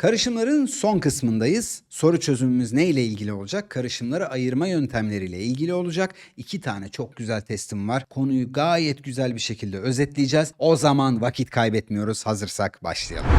Karışımların son kısmındayız. Soru çözümümüz ne ile ilgili olacak? Karışımları ayırma yöntemleriyle ilgili olacak. İki tane çok güzel testim var. Konuyu gayet güzel bir şekilde özetleyeceğiz. O zaman vakit kaybetmiyoruz. Hazırsak başlayalım.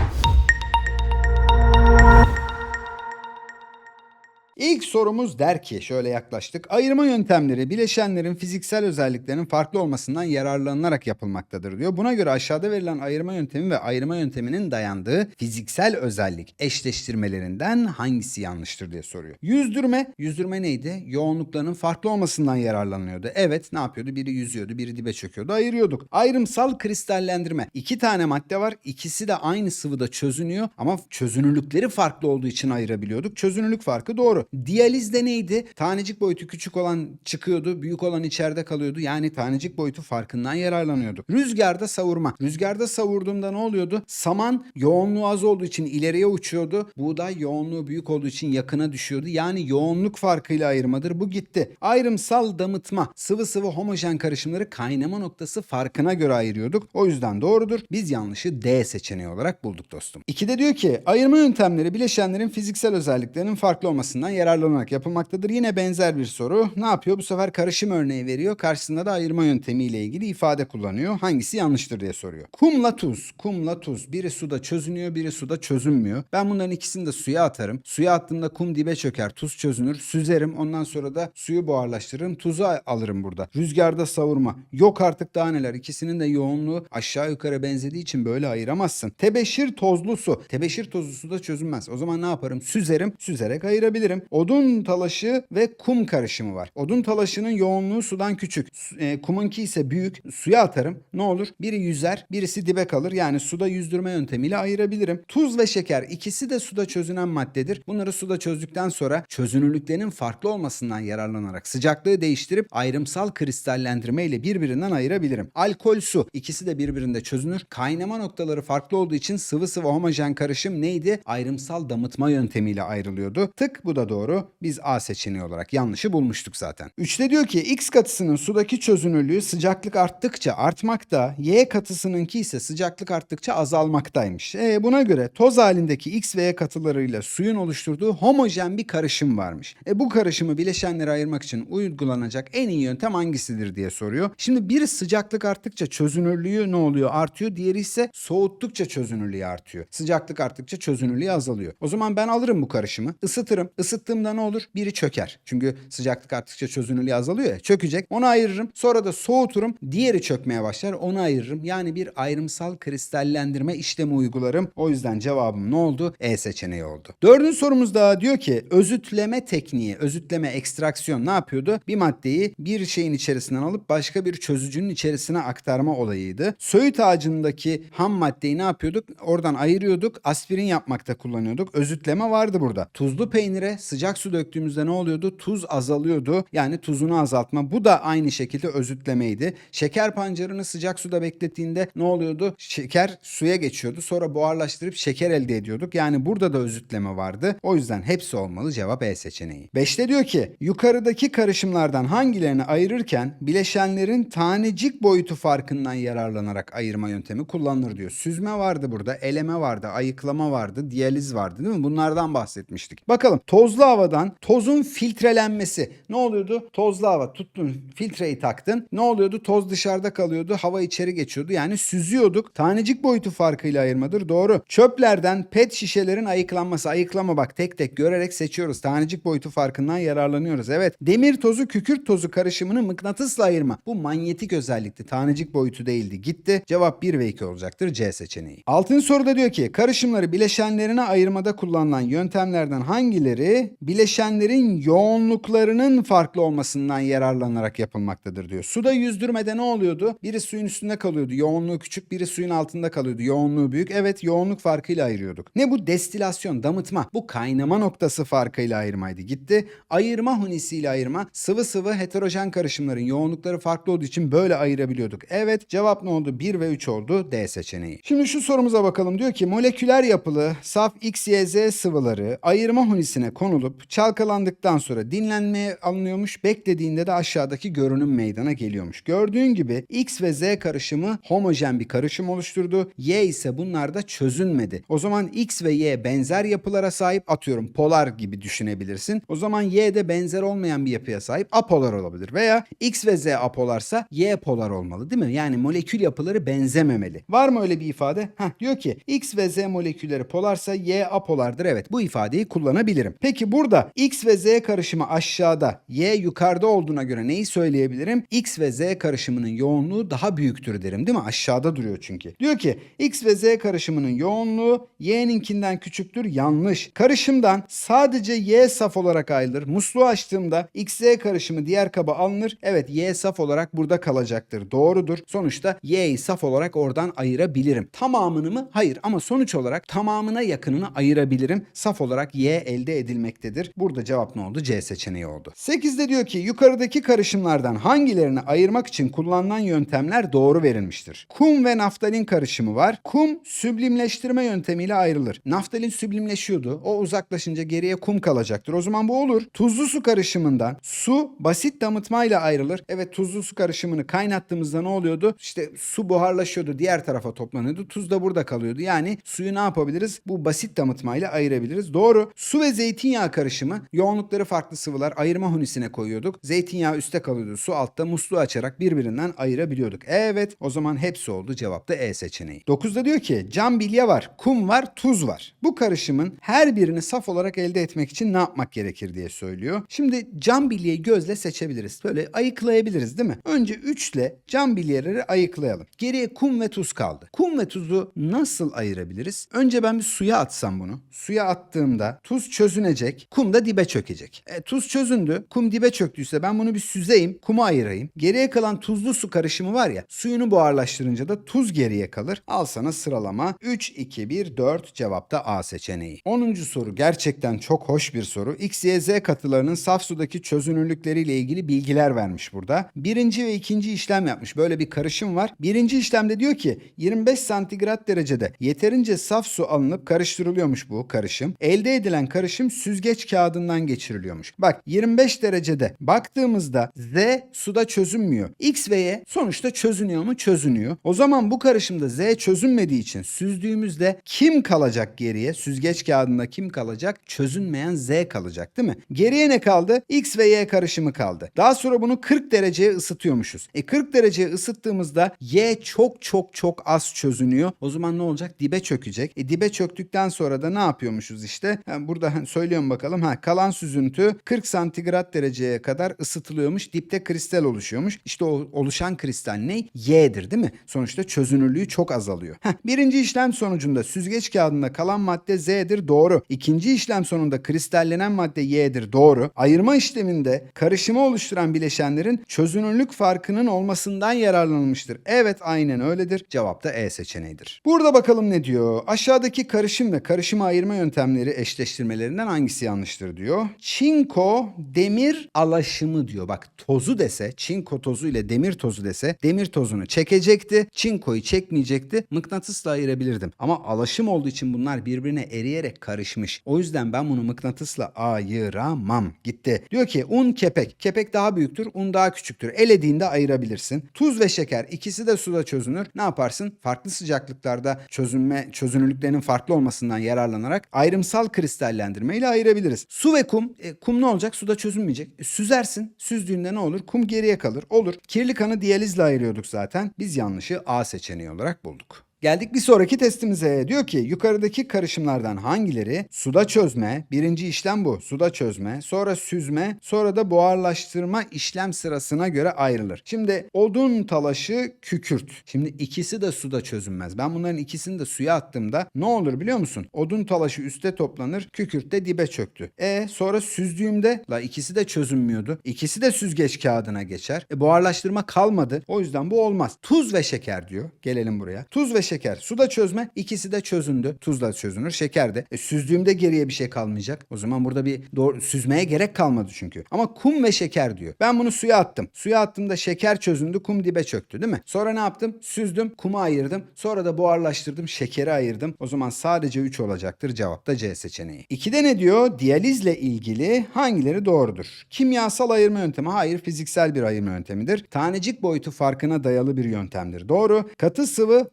İlk sorumuz der ki şöyle yaklaştık. Ayırma yöntemleri bileşenlerin fiziksel özelliklerinin farklı olmasından yararlanılarak yapılmaktadır diyor. Buna göre aşağıda verilen ayırma yöntemi ve ayırma yönteminin dayandığı fiziksel özellik eşleştirmelerinden hangisi yanlıştır diye soruyor. Yüzdürme, yüzdürme neydi? Yoğunluklarının farklı olmasından yararlanıyordu. Evet ne yapıyordu? Biri yüzüyordu, biri dibe çöküyordu. Ayırıyorduk. Ayrımsal kristallendirme. İki tane madde var. İkisi de aynı sıvıda çözünüyor ama çözünürlükleri farklı olduğu için ayırabiliyorduk. Çözünürlük farkı doğru. Diyalizde neydi? Tanecik boyutu küçük olan çıkıyordu, büyük olan içeride kalıyordu. Yani tanecik boyutu farkından yararlanıyordu. Rüzgarda savurma. Rüzgarda savurduğumda ne oluyordu? Saman yoğunluğu az olduğu için ileriye uçuyordu. Buğday yoğunluğu büyük olduğu için yakına düşüyordu. Yani yoğunluk farkıyla ayırmadır. Bu gitti. Ayrımsal damıtma. Sıvı sıvı homojen karışımları kaynama noktası farkına göre ayırıyorduk. O yüzden doğrudur. Biz yanlışı D seçeneği olarak bulduk dostum. İkide diyor ki ayırma yöntemleri bileşenlerin fiziksel özelliklerinin farklı olmasından yararlanarak yapılmaktadır. Yine benzer bir soru. Ne yapıyor? Bu sefer karışım örneği veriyor. Karşısında da ayırma yöntemiyle ilgili ifade kullanıyor. Hangisi yanlıştır diye soruyor. Kumla tuz. Kumla tuz. Biri suda çözünüyor, biri suda çözünmüyor. Ben bunların ikisini de suya atarım. Suya attığımda kum dibe çöker, tuz çözünür. Süzerim. Ondan sonra da suyu buharlaştırırım. Tuzu alırım burada. Rüzgarda savurma. Yok artık daha neler. İkisinin de yoğunluğu aşağı yukarı benzediği için böyle ayıramazsın. Tebeşir tozlu su. Tebeşir tozu suda çözünmez. O zaman ne yaparım? Süzerim. Süzerek ayırabilirim. Odun talaşı ve kum karışımı var. Odun talaşının yoğunluğu sudan küçük. Su- E, kumunki ise büyük. Suya atarım. Ne olur? Biri yüzer, birisi dibe kalır. Yani suda yüzdürme yöntemiyle ayırabilirim. Tuz ve şeker ikisi de suda çözünen maddedir. Bunları suda çözdükten sonra çözünürlüklerinin farklı olmasından yararlanarak sıcaklığı değiştirip ayrımsal kristallendirme ile birbirinden ayırabilirim. Alkol su ikisi de birbirinde çözünür. Kaynama noktaları farklı olduğu için sıvı sıvı homojen karışım neydi? Ayrımsal damıtma yöntemiyle ayrılıyordu. Tık bu da doğru. Biz A seçeneği olarak yanlışı bulmuştuk zaten. Üçte diyor ki X katısının sudaki çözünürlüğü sıcaklık arttıkça artmakta, Y katısınınki ise sıcaklık arttıkça azalmaktaymış. E, buna göre toz halindeki X ve Y katılarıyla suyun oluşturduğu homojen bir karışım varmış. E, bu karışımı bileşenlere ayırmak için uygulanacak en iyi yöntem hangisidir diye soruyor. Şimdi biri sıcaklık arttıkça çözünürlüğü ne oluyor? Artıyor. Diğeri ise soğuttukça çözünürlüğü artıyor. Sıcaklık arttıkça çözünürlüğü azalıyor. O zaman ben alırım bu karışımı, ısıtırım. Isıttığımda ne olur? Biri çöker. Çünkü sıcaklık arttıkça çözünürlüğü azalıyor ya. Çökecek. Onu ayırırım. Sonra da soğuturum. Diğeri çökmeye başlar. Onu ayırırım. Yani bir ayrımsal kristallendirme işlemi uygularım. O yüzden cevabım ne oldu? E seçeneği oldu. Dördüncü sorumuz daha diyor ki özütleme tekniği, özütleme, ekstraksiyon ne yapıyordu? Bir maddeyi bir şeyin içerisinden alıp başka bir çözücünün içerisine aktarma olayıydı. Söğüt ağacındaki ham maddeyi ne yapıyorduk? Oradan ayırıyorduk. Aspirin yapmakta kullanıyorduk. Özütleme vardı burada. Tuzlu peynire sıcak su döktüğümüzde ne oluyordu? Tuz azalıyordu. Yani tuzunu azaltma. Bu da aynı şekilde özütlemeydi. Şeker pancarını sıcak suda beklettiğinde ne oluyordu? Şeker suya geçiyordu. Sonra buharlaştırıp şeker elde ediyorduk. Yani burada da özütleme vardı. O yüzden hepsi olmalı. Cevap E seçeneği. 5'te diyor ki yukarıdaki karışımlardan hangilerini ayırırken bileşenlerin tanecik boyutu farkından yararlanarak ayırma yöntemi kullanılır diyor. Süzme vardı burada, eleme vardı, ayıklama vardı, diyaliz vardı değil mi? Bunlardan bahsetmiştik. Bakalım tozlu havadan tozun filtrelenmesi. Ne oluyordu? Tozlu hava tuttun filtreyi taktın. Ne oluyordu? Toz dışarıda kalıyordu. Hava içeri geçiyordu. Yani süzüyorduk. Tanecik boyutu farkıyla ayırmadır. Doğru. Çöplerden pet şişelerin ayıklanması. Ayıklama bak tek tek görerek seçiyoruz. Tanecik boyutu farkından yararlanıyoruz. Evet. Demir tozu kükürt tozu karışımını mıknatısla ayırma. Bu manyetik özellikti. Tanecik boyutu değildi. Gitti. Cevap 1 ve 2 olacaktır. C seçeneği. Altıncı soruda diyor ki karışımları bileşenlerine ayırmada kullanılan yöntemlerden hangileri bileşenlerin yoğunluklarının farklı olmasından yararlanarak yapılmaktadır diyor. Suda yüzdürmede ne oluyordu? Biri suyun üstünde kalıyordu. Yoğunluğu küçük, biri suyun altında kalıyordu. Yoğunluğu büyük. Evet, yoğunluk farkıyla ayırıyorduk. Ne bu? Destilasyon, damıtma. Bu kaynama noktası farkıyla ayırmaydı. Gitti. Ayırma hunisiyle ayırma. Sıvı sıvı heterojen karışımların yoğunlukları farklı olduğu için böyle ayırabiliyorduk. Evet, cevap ne oldu? 1 ve 3 oldu. D seçeneği. Şimdi şu sorumuza bakalım. Diyor ki moleküler yapılı saf X, Y, Z sıvıları ayırma hunisine konulup olup çalkalandıktan sonra dinlenmeye alınıyormuş. Beklediğinde de aşağıdaki görünüm meydana geliyormuş. Gördüğün gibi X ve Z karışımı homojen bir karışım oluşturdu. Y ise bunlarda çözünmedi. O zaman X ve Y benzer yapılara sahip atıyorum polar gibi düşünebilirsin. O zaman Y de benzer olmayan bir yapıya sahip apolar olabilir. Veya X ve Z apolarsa Y polar olmalı değil mi? Yani molekül yapıları benzememeli. Var mı öyle bir ifade? Heh, diyor ki X ve Z molekülleri polarsa Y apolardır. Evet bu ifadeyi kullanabilirim. Peki burada X ve Z karışımı aşağıda Y yukarıda olduğuna göre neyi söyleyebilirim? X ve Z karışımının yoğunluğu daha büyüktür derim değil mi? Aşağıda duruyor çünkü. Diyor ki X ve Z karışımının yoğunluğu Y'ninkinden küçüktür. Yanlış. Karışımdan sadece Y saf olarak ayrılır. Musluğu açtığımda XZ karışımı diğer kaba alınır. Evet Y saf olarak burada kalacaktır. Doğrudur. Sonuçta Y'yi saf olarak oradan ayırabilirim. Tamamını mı? Hayır ama sonuç olarak tamamına yakınını ayırabilirim. Saf olarak Y elde edilmektedir. Burada cevap ne oldu? C seçeneği oldu. 8'de diyor ki yukarıdaki karışımlardan hangilerini ayırmak için kullanılan yöntemler doğru verilmiştir. Kum ve naftalin karışımı var. Kum süblimleştirme yöntemiyle ayrılır. Naftalin süblimleşiyordu. O uzaklaşınca geriye kum kalacaktır. O zaman bu olur. Tuzlu su karışımından su basit damıtmayla ayrılır. Evet tuzlu su karışımını kaynattığımızda ne oluyordu? İşte su buharlaşıyordu. Diğer tarafa toplanıyordu. Tuz da burada kalıyordu. Yani suyu ne yapabiliriz? Bu basit damıtmayla ayırabiliriz. Doğru. Su ve zeytinyağı karışımı yoğunlukları farklı sıvılar ayırma hunisine koyuyorduk. Zeytinyağı üstte kalıyordu. Su altta musluğu açarak birbirinden ayırabiliyorduk. Evet o zaman hepsi oldu. Cevap da E seçeneği. 9'da diyor ki cam bilye var, kum var, tuz var. Bu karışımın her birini saf olarak elde etmek için ne yapmak gerekir diye söylüyor. Şimdi cam bilyeyi gözle seçebiliriz. Böyle ayıklayabiliriz değil mi? Önce 3 ile cam bilyeleri ayıklayalım. Geriye kum ve tuz kaldı. Kum ve tuzu nasıl ayırabiliriz? Önce ben bir suya atsam bunu. Suya attığımda tuz çözünecek, kum da dibe çökecek. E, tuz çözündü, kum dibe çöktüyse ben bunu bir süzeyim, kumu ayırayım. Geriye kalan tuzlu su karışımı var ya, suyunu buharlaştırınca da tuz geriye kalır. Al sana sıralama. 3, 2, 1, 4 cevapta A seçeneği. 10. soru gerçekten çok hoş bir soru. X, Y, Z katılarının saf sudaki çözünürlükleriyle ilgili bilgiler vermiş burada. Birinci ve ikinci işlem yapmış. Böyle bir karışım var. Birinci işlemde diyor ki 25 santigrat derecede yeterince saf su alınıp karıştırılıyormuş bu karışım. Elde edilen karışım süzgeç kağıdından geçiriliyormuş. Bak 25 derecede baktığımızda Z suda çözünmüyor. X ve Y sonuçta çözünüyor mu? Çözünüyor. O zaman bu karışımda Z çözünmediği için süzdüğümüzde kim kalacak geriye? Süzgeç kağıdında kim kalacak? Çözünmeyen Z kalacak değil mi? Geriye ne kaldı? X ve Y karışımı kaldı. Daha sonra bunu 40 dereceye ısıtıyormuşuz. E 40 dereceye ısıttığımızda Y çok çok çok az çözünüyor. O zaman ne olacak? Dibe çökecek. E dibe çöktükten sonra da ne yapıyormuşuz işte? Ha, burada söylüyorum bakalım. Ha kalan süzüntü 40 santigrat dereceye kadar ısıtılıyormuş. Dipte kristal oluşuyormuş. İşte o oluşan kristal ne? Y'dir değil mi? Sonuçta çözünürlüğü çok azalıyor. Heh, birinci işlem sonucunda süzgeç kağıdında kalan madde Z'dir. Doğru. İkinci işlem sonunda kristallenen madde Y'dir. Doğru. Ayırma işleminde karışımı oluşturan bileşenlerin çözünürlük farkının olmasından yararlanılmıştır. Evet aynen öyledir. Cevap da E seçeneğidir. Burada bakalım ne diyor? Aşağıdaki karışım ve karışımı ayırma yöntemleri eşleştirmelerinden hangisi yanlıştır diyor. Çinko demir alaşımı diyor. Bak tozu dese, çinko tozu ile demir tozu dese demir tozunu çekecekti. Çinkoyu çekmeyecekti. Mıknatısla ayırabilirdim. Ama alaşım olduğu için bunlar birbirine eriyerek karışmış. O yüzden ben bunu mıknatısla ayıramam. Gitti. Diyor ki un kepek. Kepek daha büyüktür, un daha küçüktür. Elediğinde ayırabilirsin. Tuz ve şeker ikisi de suda çözünür. Ne yaparsın? Farklı sıcaklıklarda çözünme çözünürlüklerinin farklı olmasından yararlanarak ayrımsal kristallendirme ile ayırabiliriz. Su ve kum. E, kum ne olacak? Suda çözünmeyecek. E, süzersin. Süzdüğünde ne olur? Kum geriye kalır. Olur. Kirli kanı diyalizle ayırıyorduk zaten. Biz yanlışı A seçeneği olarak bulduk. Geldik bir sonraki testimize. Diyor ki yukarıdaki karışımlardan hangileri suda çözme, birinci işlem bu suda çözme, sonra süzme, sonra da buharlaştırma işlem sırasına göre ayrılır. Şimdi odun talaşı kükürt. Şimdi ikisi de suda çözünmez. Ben bunların ikisini de suya attığımda ne olur biliyor musun? Odun talaşı üste toplanır, kükürt de dibe çöktü. E sonra süzdüğümde la ikisi de çözünmüyordu. İkisi de süzgeç kağıdına geçer. E buharlaştırma kalmadı. O yüzden bu olmaz. Tuz ve şeker diyor. Gelelim buraya. Tuz ve şeker. Suda çözme ikisi de çözündü. Tuzla çözünür. Şeker de. E, süzdüğümde geriye bir şey kalmayacak. O zaman burada bir doğru süzmeye gerek kalmadı çünkü. Ama kum ve şeker diyor. Ben bunu suya attım. Suya attığımda şeker çözündü. Kum dibe çöktü değil mi? Sonra ne yaptım? Süzdüm. Kumu ayırdım. Sonra da buharlaştırdım. Şekeri ayırdım. O zaman sadece 3 olacaktır. Cevap da C seçeneği. 2'de ne diyor? Diyalizle ilgili hangileri doğrudur? Kimyasal ayırma yöntemi. Hayır fiziksel bir ayırma yöntemidir. Tanecik boyutu farkına dayalı bir yöntemdir. Doğru. Katı sıvı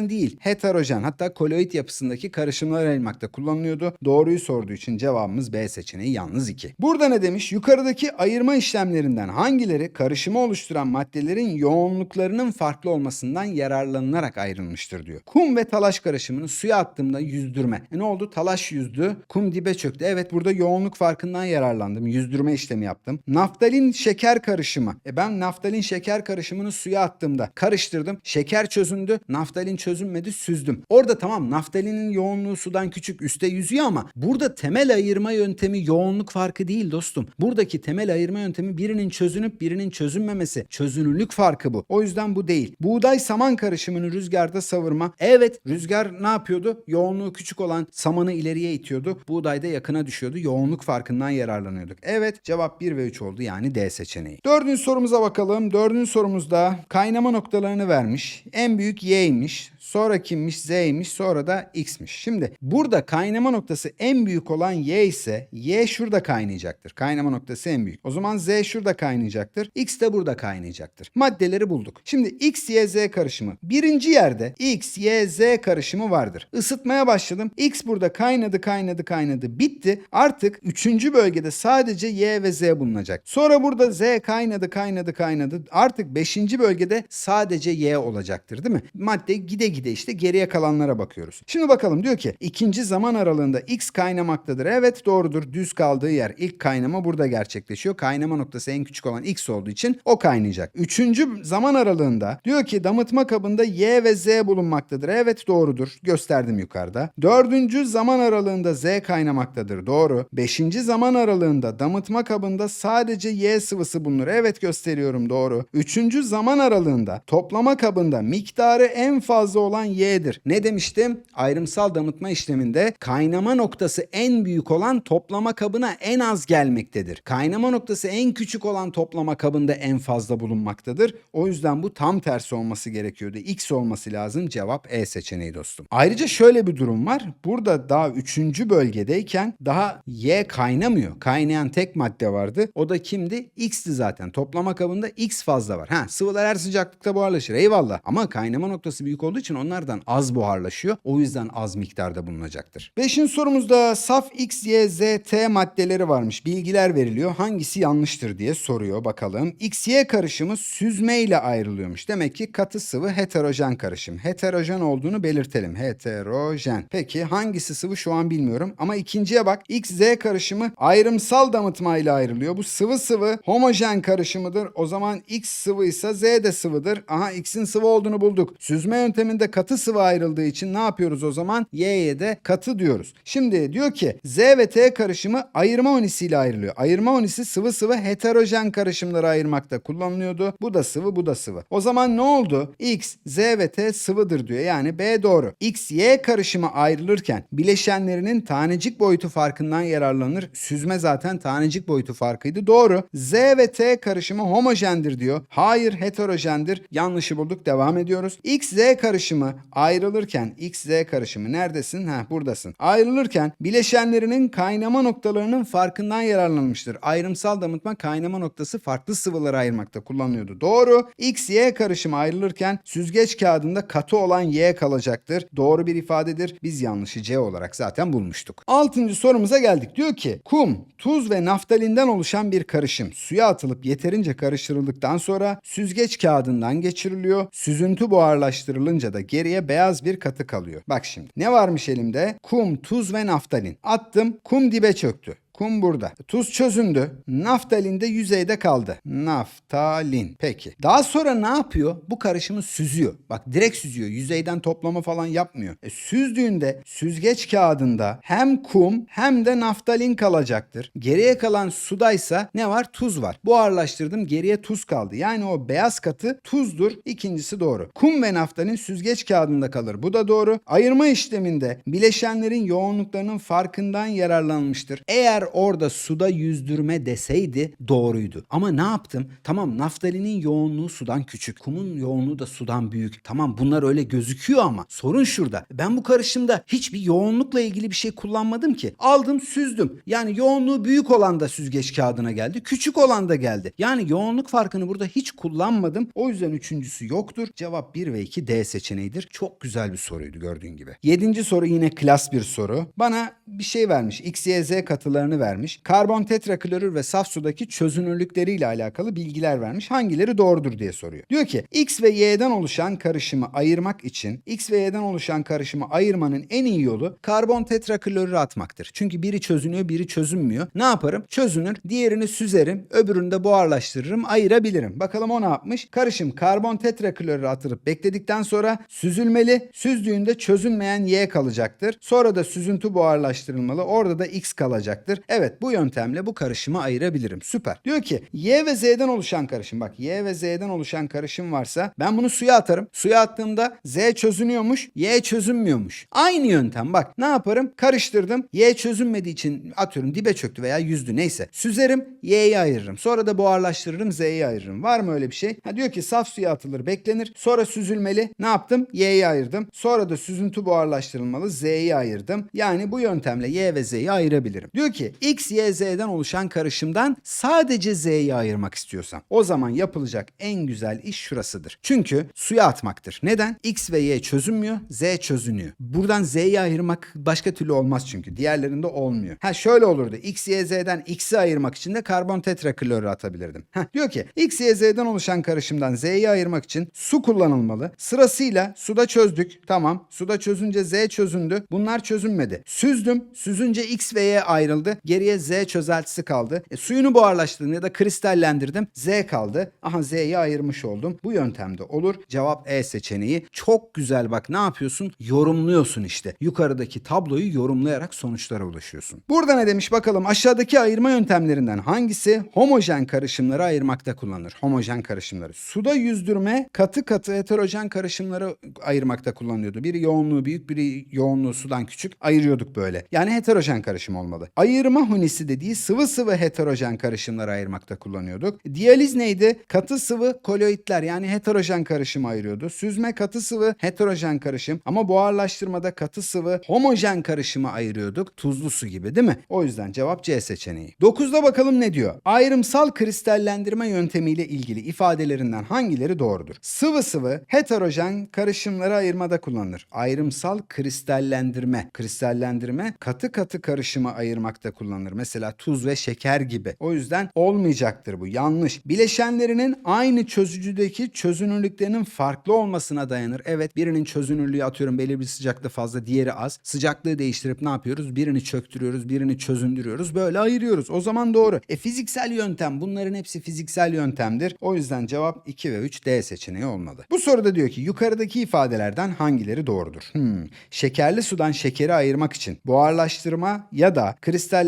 homojen değil. Heterojen. Hatta koloid yapısındaki karışımlar ayırmakta kullanılıyordu. Doğruyu sorduğu için cevabımız B seçeneği yalnız 2. Burada ne demiş? Yukarıdaki ayırma işlemlerinden hangileri karışımı oluşturan maddelerin yoğunluklarının farklı olmasından yararlanılarak ayrılmıştır diyor. Kum ve talaş karışımını suya attığımda yüzdürme. E ne oldu? Talaş yüzdü. Kum dibe çöktü. Evet burada yoğunluk farkından yararlandım. Yüzdürme işlemi yaptım. Naftalin şeker karışımı. E ben naftalin şeker karışımını suya attığımda karıştırdım. Şeker çözündü. Naftalin çözünmedi. Süzdüm. Orada tamam naftalinin yoğunluğu sudan küçük üste yüzüyor ama burada temel ayırma yöntemi yoğunluk farkı değil dostum. Buradaki temel ayırma yöntemi birinin çözünüp birinin çözünmemesi. Çözünürlük farkı bu. O yüzden bu değil. Buğday saman karışımını rüzgarda savurma. Evet rüzgar ne yapıyordu? Yoğunluğu küçük olan samanı ileriye itiyordu. Buğday da yakına düşüyordu. Yoğunluk farkından yararlanıyorduk. Evet cevap 1 ve 3 oldu yani D seçeneği. Dördüncü sorumuza bakalım. Dördüncü sorumuzda kaynama noktalarını vermiş. En büyük Y'ymiş. Sonra kimmiş? Z'ymiş. Sonra da X'miş. Şimdi burada kaynama noktası en büyük olan Y ise Y şurada kaynayacaktır. Kaynama noktası en büyük. O zaman Z şurada kaynayacaktır. X de burada kaynayacaktır. Maddeleri bulduk. Şimdi X, Y, Z karışımı. Birinci yerde X, Y, Z karışımı vardır. Isıtmaya başladım. X burada kaynadı, kaynadı, kaynadı. Bitti. Artık üçüncü bölgede sadece Y ve Z bulunacak. Sonra burada Z kaynadı, kaynadı, kaynadı. Artık beşinci bölgede sadece Y olacaktır değil mi? Madde gide gide işte geriye kalanlara bakıyoruz. Şimdi bakalım diyor ki ikinci zaman aralığında X kaynamaktadır. Evet doğrudur. Düz kaldığı yer. ilk kaynama burada gerçekleşiyor. Kaynama noktası en küçük olan X olduğu için o kaynayacak. Üçüncü zaman aralığında diyor ki damıtma kabında Y ve Z bulunmaktadır. Evet doğrudur. Gösterdim yukarıda. Dördüncü zaman aralığında Z kaynamaktadır. Doğru. Beşinci zaman aralığında damıtma kabında sadece Y sıvısı bulunur. Evet gösteriyorum doğru. Üçüncü zaman aralığında toplama kabında miktarı en fazla olan Y'dir. Ne demiştim? Ayrımsal damıtma işleminde kaynama noktası en büyük olan toplama kabına en az gelmektedir. Kaynama noktası en küçük olan toplama kabında en fazla bulunmaktadır. O yüzden bu tam tersi olması gerekiyordu. X olması lazım. Cevap E seçeneği dostum. Ayrıca şöyle bir durum var. Burada daha 3. bölgedeyken daha Y kaynamıyor. Kaynayan tek madde vardı. O da kimdi? X'ti zaten. Toplama kabında X fazla var. Ha sıvılar her sıcaklıkta buharlaşır. Eyvallah. Ama kaynama noktası büyük olduğu için onlardan az buharlaşıyor. O yüzden az miktarda bulunacaktır. Beşinci sorumuzda saf X, Y, Z, T maddeleri varmış. Bilgiler veriliyor. Hangisi yanlıştır diye soruyor bakalım. X, Y karışımı süzme ile ayrılıyormuş. Demek ki katı sıvı heterojen karışım. Heterojen olduğunu belirtelim. Heterojen. Peki hangisi sıvı şu an bilmiyorum. Ama ikinciye bak. X, Z karışımı ayrımsal damıtma ile ayrılıyor. Bu sıvı sıvı homojen karışımıdır. O zaman X sıvı ise Z de sıvıdır. Aha X'in sıvı olduğunu bulduk. Süzme yönteminde katı sıvı ayrıldığı için ne yapıyoruz o zaman? Y'ye de katı diyoruz. Şimdi diyor ki Z ve T karışımı ayırma onisiyle ayrılıyor. Ayırma onisi sıvı sıvı heterojen karışımları ayırmakta kullanılıyordu. Bu da sıvı bu da sıvı. O zaman ne oldu? X, Z ve T sıvıdır diyor. Yani B doğru. X, Y karışımı ayrılırken bileşenlerinin tanecik boyutu farkından yararlanır. Süzme zaten tanecik boyutu farkıydı. Doğru. Z ve T karışımı homojendir diyor. Hayır heterojendir. Yanlışı bulduk. Devam ediyoruz. X, Z karışımı ayrılırken X, Z karışımı neredesin? Ha buradasın. Ayrılırken bileşenlerinin kaynama noktalarının farkından yararlanmıştır. Ayrımsal damıtma kaynama noktası farklı sıvıları ayırmakta kullanılıyordu. Doğru. X, Y karışımı ayrılırken süzgeç kağıdında katı olan Y kalacaktır. Doğru bir ifadedir. Biz yanlışı C olarak zaten bulmuştuk. Altıncı sorumuza geldik. Diyor ki kum, tuz ve naftalinden oluşan bir karışım suya atılıp yeterince karıştırıldıktan sonra süzgeç kağıdından geçiriliyor. Süzüntü buharlaştırılınca da geriye beyaz bir katı kalıyor. Bak şimdi ne varmış elimde? Kum, tuz ve naftalin. Attım kum dibe çöktü. Kum burada. Tuz çözündü. Naftalin de yüzeyde kaldı. Naftalin. Peki. Daha sonra ne yapıyor? Bu karışımı süzüyor. Bak direkt süzüyor. Yüzeyden toplama falan yapmıyor. E, süzdüğünde süzgeç kağıdında hem kum hem de naftalin kalacaktır. Geriye kalan sudaysa ne var? Tuz var. Buharlaştırdım geriye tuz kaldı. Yani o beyaz katı tuzdur. İkincisi doğru. Kum ve naftalin süzgeç kağıdında kalır. Bu da doğru. Ayırma işleminde bileşenlerin yoğunluklarının farkından yararlanmıştır. Eğer orada suda yüzdürme deseydi doğruydu. Ama ne yaptım? Tamam naftalinin yoğunluğu sudan küçük. Kumun yoğunluğu da sudan büyük. Tamam bunlar öyle gözüküyor ama sorun şurada. Ben bu karışımda hiçbir yoğunlukla ilgili bir şey kullanmadım ki. Aldım süzdüm. Yani yoğunluğu büyük olan da süzgeç kağıdına geldi. Küçük olan da geldi. Yani yoğunluk farkını burada hiç kullanmadım. O yüzden üçüncüsü yoktur. Cevap 1 ve 2 D seçeneğidir. Çok güzel bir soruydu gördüğün gibi. Yedinci soru yine klas bir soru. Bana bir şey vermiş. X, Y, Z katılarını vermiş. Karbon tetraklorür ve saf sudaki çözünürlükleriyle alakalı bilgiler vermiş. Hangileri doğrudur diye soruyor. Diyor ki X ve Y'den oluşan karışımı ayırmak için X ve Y'den oluşan karışımı ayırmanın en iyi yolu karbon tetraklorürü atmaktır. Çünkü biri çözünüyor, biri çözünmüyor. Ne yaparım? Çözünür, diğerini süzerim, öbürünü de buharlaştırırım, ayırabilirim. Bakalım o ne yapmış? Karışım karbon tetraklorürü atılıp bekledikten sonra süzülmeli. Süzdüğünde çözünmeyen Y kalacaktır. Sonra da süzüntü buharlaştırılmalı. Orada da X kalacaktır. Evet bu yöntemle bu karışımı ayırabilirim. Süper. Diyor ki Y ve Z'den oluşan karışım. Bak Y ve Z'den oluşan karışım varsa ben bunu suya atarım. Suya attığımda Z çözünüyormuş, Y çözünmüyormuş. Aynı yöntem bak ne yaparım? Karıştırdım. Y çözünmediği için atıyorum dibe çöktü veya yüzdü neyse. Süzerim Y'yi ayırırım. Sonra da buharlaştırırım Z'yi ayırırım. Var mı öyle bir şey? Ha diyor ki saf suya atılır beklenir. Sonra süzülmeli. Ne yaptım? Y'yi ayırdım. Sonra da süzüntü buharlaştırılmalı. Z'yi ayırdım. Yani bu yöntemle Y ve Z'yi ayırabilirim. Diyor ki X, Y, Z'den oluşan karışımdan sadece Z'yi ayırmak istiyorsam o zaman yapılacak en güzel iş şurasıdır. Çünkü suya atmaktır. Neden? X ve Y çözünmüyor, Z çözünüyor. Buradan Z'yi ayırmak başka türlü olmaz çünkü. Diğerlerinde olmuyor. Ha şöyle olurdu. X, Y, Z'den X'i ayırmak için de karbon tetraklorür atabilirdim. Ha diyor ki X, Y, Z'den oluşan karışımdan Z'yi ayırmak için su kullanılmalı. Sırasıyla suda çözdük. Tamam. Suda çözünce Z çözündü. Bunlar çözünmedi. Süzdüm. Süzünce X ve Y ayrıldı. Geriye Z çözeltisi kaldı. E, suyunu buharlaştırdım ya da kristallendirdim. Z kaldı. Aha Z'yi ayırmış oldum. Bu yöntemde olur. Cevap E seçeneği. Çok güzel bak ne yapıyorsun? Yorumluyorsun işte. Yukarıdaki tabloyu yorumlayarak sonuçlara ulaşıyorsun. Burada ne demiş bakalım. Aşağıdaki ayırma yöntemlerinden hangisi homojen karışımları ayırmakta kullanılır? Homojen karışımları. Suda yüzdürme katı katı heterojen karışımları ayırmakta kullanılıyordu. Biri yoğunluğu büyük, biri yoğunluğu sudan küçük. Ayırıyorduk böyle. Yani heterojen karışım olmalı. Ayırma hunisi dediği sıvı sıvı heterojen karışımları ayırmakta kullanıyorduk. Diyaliz neydi? Katı sıvı koloidler yani heterojen karışımı ayırıyordu. Süzme katı sıvı heterojen karışım ama buharlaştırmada katı sıvı homojen karışımı ayırıyorduk. Tuzlu su gibi değil mi? O yüzden cevap C seçeneği. 9'da bakalım ne diyor? Ayrımsal kristallendirme yöntemiyle ilgili ifadelerinden hangileri doğrudur? Sıvı sıvı heterojen karışımları ayırmada kullanılır. Ayrımsal kristallendirme. Kristallendirme katı katı karışımı ayırmakta kullanılır. Mesela tuz ve şeker gibi. O yüzden olmayacaktır bu. Yanlış. Bileşenlerinin aynı çözücüdeki çözünürlüklerinin farklı olmasına dayanır. Evet birinin çözünürlüğü atıyorum belirli bir sıcaklığı fazla diğeri az. Sıcaklığı değiştirip ne yapıyoruz? Birini çöktürüyoruz, birini çözündürüyoruz. Böyle ayırıyoruz. O zaman doğru. E fiziksel yöntem bunların hepsi fiziksel yöntemdir. O yüzden cevap 2 ve 3 D seçeneği olmalı. Bu soruda diyor ki yukarıdaki ifadelerden hangileri doğrudur? Hmm. Şekerli sudan şekeri ayırmak için buharlaştırma ya da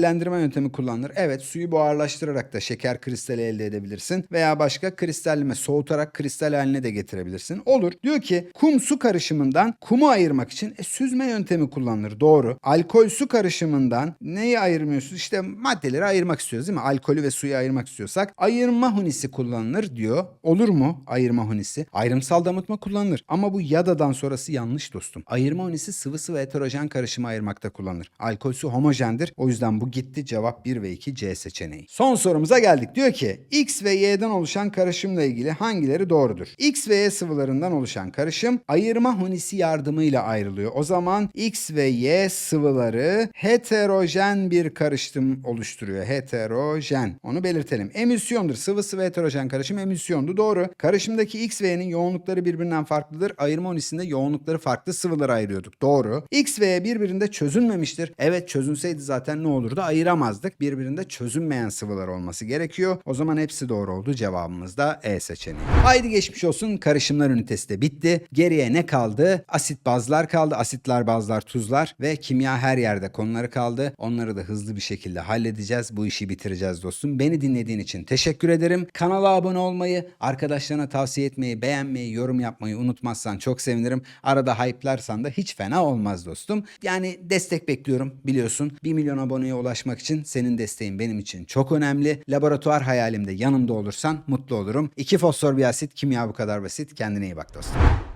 kristallendirme yöntemi kullanılır. Evet suyu buharlaştırarak da şeker kristali elde edebilirsin veya başka kristalleme soğutarak kristal haline de getirebilirsin. Olur. Diyor ki kum su karışımından kumu ayırmak için e, süzme yöntemi kullanılır. Doğru. Alkol su karışımından neyi ayırmıyorsunuz? İşte maddeleri ayırmak istiyoruz değil mi? Alkolü ve suyu ayırmak istiyorsak ayırma hunisi kullanılır diyor. Olur mu ayırma hunisi? Ayrımsal damıtma kullanılır. Ama bu yadadan sonrası yanlış dostum. Ayırma hunisi sıvı sıvı heterojen karışımı ayırmakta kullanılır. Alkol su homojendir. O yüzden bu gitti. Cevap 1 ve 2 C seçeneği. Son sorumuza geldik. Diyor ki X ve Y'den oluşan karışımla ilgili hangileri doğrudur? X ve Y sıvılarından oluşan karışım ayırma hunisi yardımıyla ayrılıyor. O zaman X ve Y sıvıları heterojen bir karışım oluşturuyor. Heterojen. Onu belirtelim. Emisyondur. Sıvı sıvı heterojen karışım emisyondu. Doğru. Karışımdaki X ve Y'nin yoğunlukları birbirinden farklıdır. Ayırma hunisinde yoğunlukları farklı sıvılara ayırıyorduk. Doğru. X ve Y birbirinde çözünmemiştir. Evet çözünseydi zaten ne olurdu? Burada ayıramazdık. Birbirinde çözünmeyen sıvılar olması gerekiyor. O zaman hepsi doğru oldu. Cevabımız da E seçeneği. Haydi geçmiş olsun. Karışımlar ünitesi de bitti. Geriye ne kaldı? Asit bazlar kaldı. Asitler, bazlar, tuzlar ve kimya her yerde konuları kaldı. Onları da hızlı bir şekilde halledeceğiz. Bu işi bitireceğiz dostum. Beni dinlediğin için teşekkür ederim. Kanala abone olmayı, arkadaşlarına tavsiye etmeyi, beğenmeyi, yorum yapmayı unutmazsan çok sevinirim. Arada hype'larsan da hiç fena olmaz dostum. Yani destek bekliyorum biliyorsun. 1 milyon aboneye ulaşmak için senin desteğin benim için çok önemli. Laboratuvar hayalimde yanımda olursan mutlu olurum. 2 fosfor bir asit kimya bu kadar basit. Kendine iyi bak dostum.